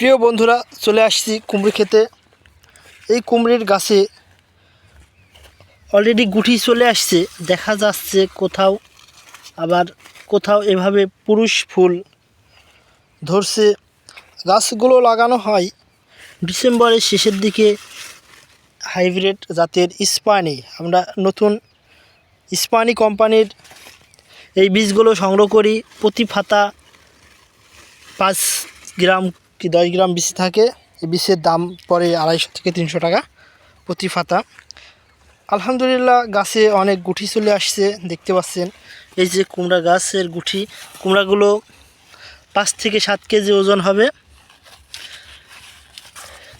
প্রিয় বন্ধুরা, চলে আসছি কুমড়ি খেতে। এই কুমড়ির গাছে অলরেডি গুটি চলে আসছে। দেখা যাচ্ছে কোথাও আবার কোথাও এভাবে পুরুষ ফুল ধরছে। গাছগুলো লাগানো হয় ডিসেম্বরের শেষের দিকে। হাইব্রিড জাতের ইস্পানি আমরা নতুন ইস্পানি কোম্পানির এই বীজগুলো সংগ্রহ করি। প্রতি ফাতা পাঁচ গ্রাম কি দশ গ্রাম বীজ থাকে, এই বিষের দাম পড়ে আড়াইশো থেকে তিনশো টাকা প্রতি ফাতা আলহামদুলিল্লাহ গাছে অনেক গুটি চলে আসছে, দেখতে পাচ্ছেন। এই যে কুমড়া গাছের গুটি, কুমড়াগুলো পাঁচ থেকে সাত কেজি ওজন হবে।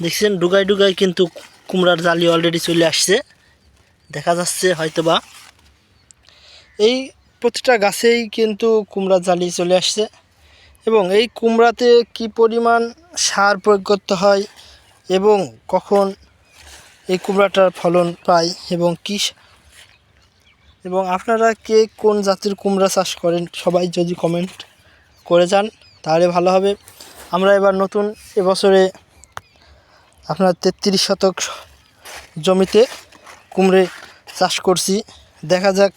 দেখছেন ডুগাই ডুগাই কিন্তু কুমড়ার জালি অলরেডি চলে আসছে। দেখা যাচ্ছে হয়তোবা। এই প্রতিটা গাছেই কিন্তু কুমড়ার জালি চলে আসছে। এবং এই কুমড়াতে কি পরিমাণ সার প্রয়োগ করতে হয় এবং কখন এই কুমড়াটার ফলন পাই এবং কী এবং আপনারা কে কোন জাতের কুমড়া চাষ করেন সবাই যদি কমেন্ট করে যান, তাহলে ভালো হবে। আমরা এবার নতুন এবছরে আপনার তেত্রিশ শতক জমিতে কুমড়ে চাষ করছি। দেখা যাক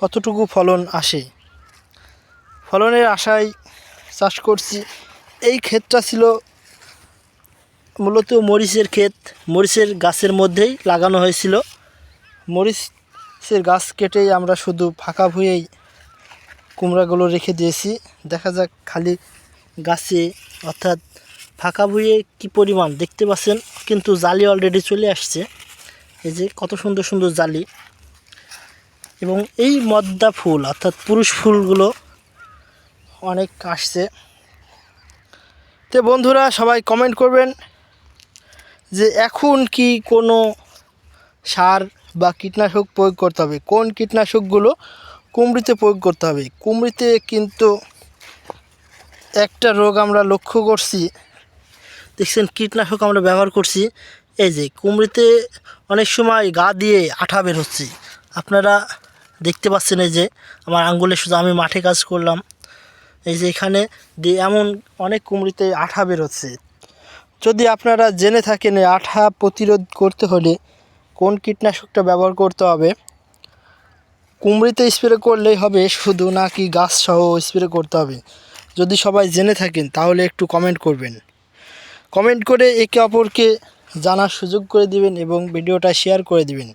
কতটুকু ফলন আসে। ফলনের আশায় চাষ করছি। এই ক্ষেতটা ছিল মূলত মরিচের ক্ষেত। মরিচের গাছের মধ্যেই লাগানো হয়েছিল। মরিচের গাছ কেটেই আমরা শুধু ফাঁকা ভুঁয়েই কুমড়াগুলো রেখে দিয়েছি। দেখা যাক খালি গাছে অর্থাৎ ফাঁকা ভুঁয়ে কী পরিমাণ দেখতে পাচ্ছেন, কিন্তু জালি অলরেডি চলে আসছে। এই যে কত সুন্দর সুন্দর জালি। এবং এই মদ্দা ফুল অর্থাৎ পুরুষ ফুলগুলো অনেক আসছে। তো বন্ধুরা সবাই কমেন্ট করবেন যে এখন কি কোনো সার বা কীটনাশক প্রয়োগ করতে হবে? কোন কীটনাশকগুলো কুমড়িতে প্রয়োগ করতে হবে? কুমড়িতে কিন্তু একটা রোগ আমরা লক্ষ্য করছি। দেখছেন কীটনাশক আমরা ব্যবহার করছি। এই যে কুমড়িতে অনেক সময় গা দিয়ে আঠা বের হচ্ছে। আপনারা দেখতে পাচ্ছেন এই যে আমার আঙ্গুলে শুধু আমি মাঠে কাজ করলাম। এই যে এখানে এমন অনেক কুমড়িতে আঠা বেরোচ্ছে। যদি আপনারা জেনে থাকেন আঠা প্রতিরোধ করতে হলে কোন কীটনাশকটা ব্যবহার করতে হবে, কুমড়িতে স্প্রে করলেই হবে, শুধু নাকি গাছ সহ স্প্রে করতে হবে। যদি সবাই জেনে থাকেন, তাহলে একটু কমেন্ট করবেন। কমেন্ট করে একে অপরকে জানার সুযোগ করে দিবেন এবং ভিডিওটা শেয়ার করে দিবেন।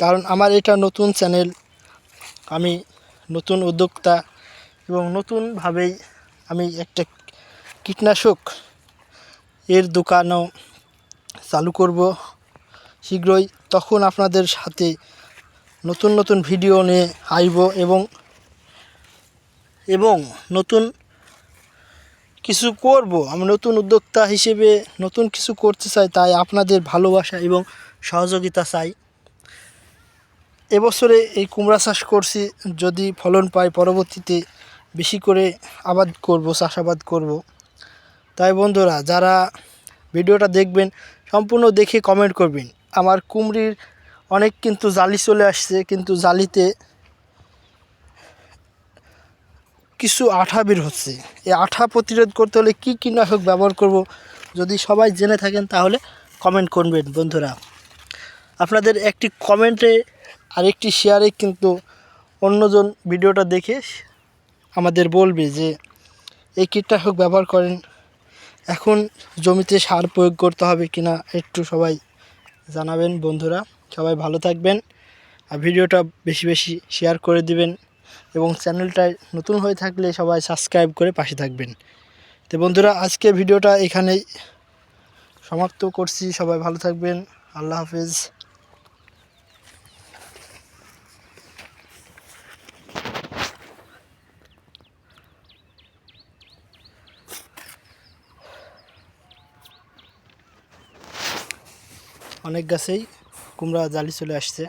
কারণ আমার এটা নতুন চ্যানেল আমি নতুন উদ্যোক্তা এবং নতুনভাবেই আমি একটা কীটনাশক এর দোকানও চালু করব। শীঘ্রই তখন আপনাদের সাথে নতুন নতুন ভিডিও নিয়ে আসব এবং এবং নতুন কিছু করব। আমি নতুন উদ্যোক্তা হিসেবে নতুন কিছু করতে চাই, তাই আপনাদের ভালোবাসা এবং সহযোগিতা চাই। এবছরে এই কুমড়া চাষ করছি, যদি ফলন পাই পরবর্তীতে বেশি করে আবাদ করব, চাষাবাদ করব। তাই বন্ধুরা, যারা ভিডিওটা দেখবেন, সম্পূর্ণ দেখে কমেন্ট করবেন। আমার কুমড়ির অনেক কিন্তু জালি চলে আসছে, কিন্তু জালিতে কিছু আঠা বের হচ্ছে। এই আঠা প্রতিরোধ করতে হলে কী কীটনাশক ব্যবহার করব, যদি সবাই জেনে থাকেন তাহলে কমেন্ট করবেন বন্ধুরা। আপনাদের একটি কমেন্টে আর একটি শেয়ারে কিন্তু অন্যজন ভিডিওটা দেখে আমাদের বলবে যে, এই কীটনাশক ব্যবহার করেন। এখন জমিতে সার প্রয়োগ করতে হবে কিনা একটু সবাই জানাবেন বন্ধুরা। সবাই ভালো থাকবেন আর ভিডিওটা বেশি বেশি শেয়ার করে দিবেন এবং চ্যানেলটায় নতুন হয়ে থাকলে সবাই সাবস্ক্রাইব করে পাশে থাকবেন। তো বন্ধুরা, আজকে ভিডিওটা এখানেই সমাপ্ত করছি। সবাই ভালো থাকবেন। আল্লাহ হাফেজ। অনেক গাছেই কুমড়া জালি চলে আসছে।